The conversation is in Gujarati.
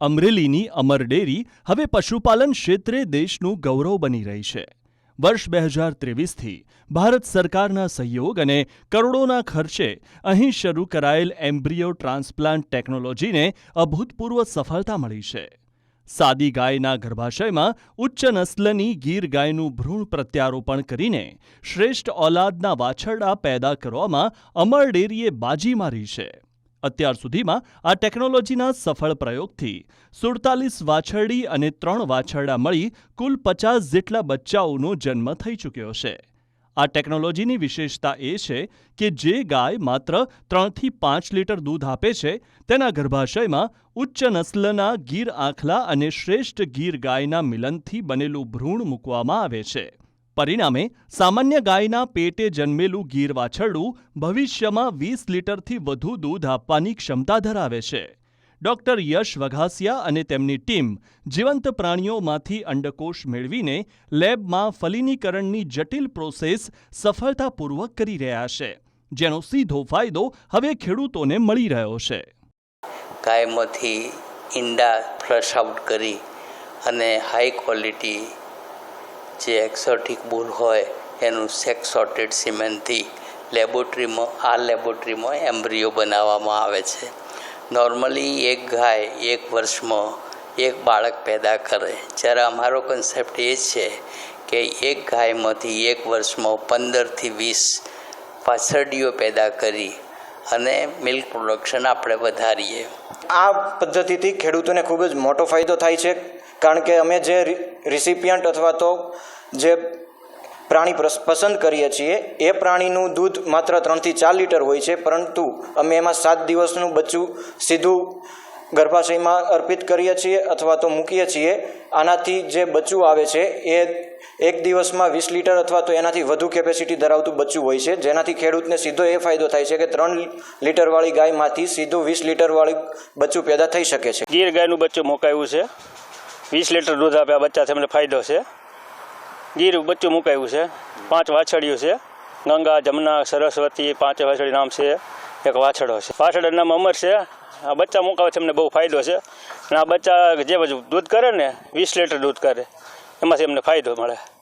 અમરેલીની અમર ડેરી હવે પશુપાલન ક્ષેત્રે દેશનું ગૌરવ બની રહી છે. વર્ષ બે હજાર ત્રેવીસથી ભારત સરકારના સહયોગ અને કરોડોના ખર્ચે અહીં શરૂ કરાયેલ એમ્બ્રિયો ટ્રાન્સપ્લાન્ટ ટેકનોલોજીને અભૂતપૂર્વ સફળતા મળી છે. સાદી ગાયના ગર્ભાશયમાં ઉચ્ચ નસ્લની ગીર ગાયનું ભ્રૂણ પ્રત્યારોપણ કરીને શ્રેષ્ઠ ઓલાદના વાછરડા પેદા કરવામાં અમર ડેરીએ બાજી મારી છે. અત્યાર સુધીમાં આ ટેકનોલોજીના સફળ પ્રયોગથી સુડતાલીસ વાછરડી અને ત્રણ વાછરડા મળી કુલ પચાસ જેટલા બચ્ચાઓનો જન્મ થઈ ચૂક્યો છે. આ ટેકનોલોજીની વિશેષતા એ છે કે જે ગાય માત્ર ત્રણથી પાંચ લીટર દૂધ આપે છે, તેના ગર્ભાશયમાં ઉચ્ચ નસ્લના ગીર આખલા અને શ્રેષ્ઠ ગીર ગાયના મિલનથી બનેલું ભ્રૂણ મૂકવામાં આવે છે. પરિણામે સામાન્ય ગાયના પેટે જન્મેલું ગીર વાછરડું ભવિષ્યમાં વીસ લીટરથી વધુ દૂધ આપવાની ક્ષમતા ધરાવે છે. ડોક્ટર યશ વઘાસિયા અને તેમની ટીમ જીવંત પ્રાણીઓમાંથી અંડકોષ મેળવીને લેબમાં ફલિનીકરણની જટિલ પ્રોસેસ સફળતાપૂર્વક કરી રહ્યા છે, જેનો સીધો ફાયદો હવે ખેડૂતોને મળી રહ્યો છે. ગાયમાંથી ઈંડા ફ્લશ આઉટ કરી અને હાઈ ક્વોલિટી જે એક્સોટિક બુલ હોય, એનું સેક્સ સોર્ટેડ સિમેન્ટથી લેબોરેટરીમાં આ લેબોરેટરીમાં એમ્બ્રિયો બનાવવામાં આવે છે. નોર્મલી એક ગાય એક વર્ષમાં એક બાળક પેદા કરે. જ્યારે અમારો કન્સેપ્ટ એ છે કે એક ગાયમાંથી એક વર્ષમાં પંદરથી વીસ પાછરડીઓ પેદા કરી અને મિલ્ક પ્રોડક્શન આપણે વધારીએ. આ પદ્ધતિથી ખેડૂતોને ખૂબ જ મોટો ફાયદો થાય છે. કારણ કે અમે જે રિસિપિયન્ટ અથવા તો જે પ્રાણી પસંદ કરીએ છીએ, એ પ્રાણીનું દૂધ માત્ર ત્રણથી ચાર લીટર હોય છે, પરંતુ અમે એમાં સાત દિવસનું બચ્ચું સીધું ગર્ભાશયમાં અર્પિત કરીએ છીએ અથવા તો મૂકીએ છીએ. આનાથી જે બચ્ચું આવે છે, એ એક દિવસમાં વીસ લીટર અથવા તો એનાથી વધુ કેપેસિટી ધરાવતું બચ્ચું હોય છે, જેનાથી ખેડૂતને સીધો એ ફાયદો થાય છે કે ત્રણ લીટરવાળી ગાયમાંથી સીધું વીસ લીટરવાળી બચ્ચું પેદા થઈ શકે છે. ગીર ગાયનું બચ્ચું મોકાયું છે. વીસ લીટર દૂધ આપે, આ બચ્ચાથી અમને ફાયદો છે. ગીર બચ્ચું મુકાયું છે. પાંચ વાછડીઓ છે. ગંગા, જમના, સરસ્વતી, પાંચ વાછડી નામ છે. એક વાછડો છે. વાછડાનું નામ અમર છે. આ બચ્ચા મુકાવાથી અમને બહુ ફાયદો છે. અને આ બચ્ચા જે બધું દૂધ કરે ને, વીસ લીટર દૂધ કરે, એમાંથી અમને ફાયદો મળે.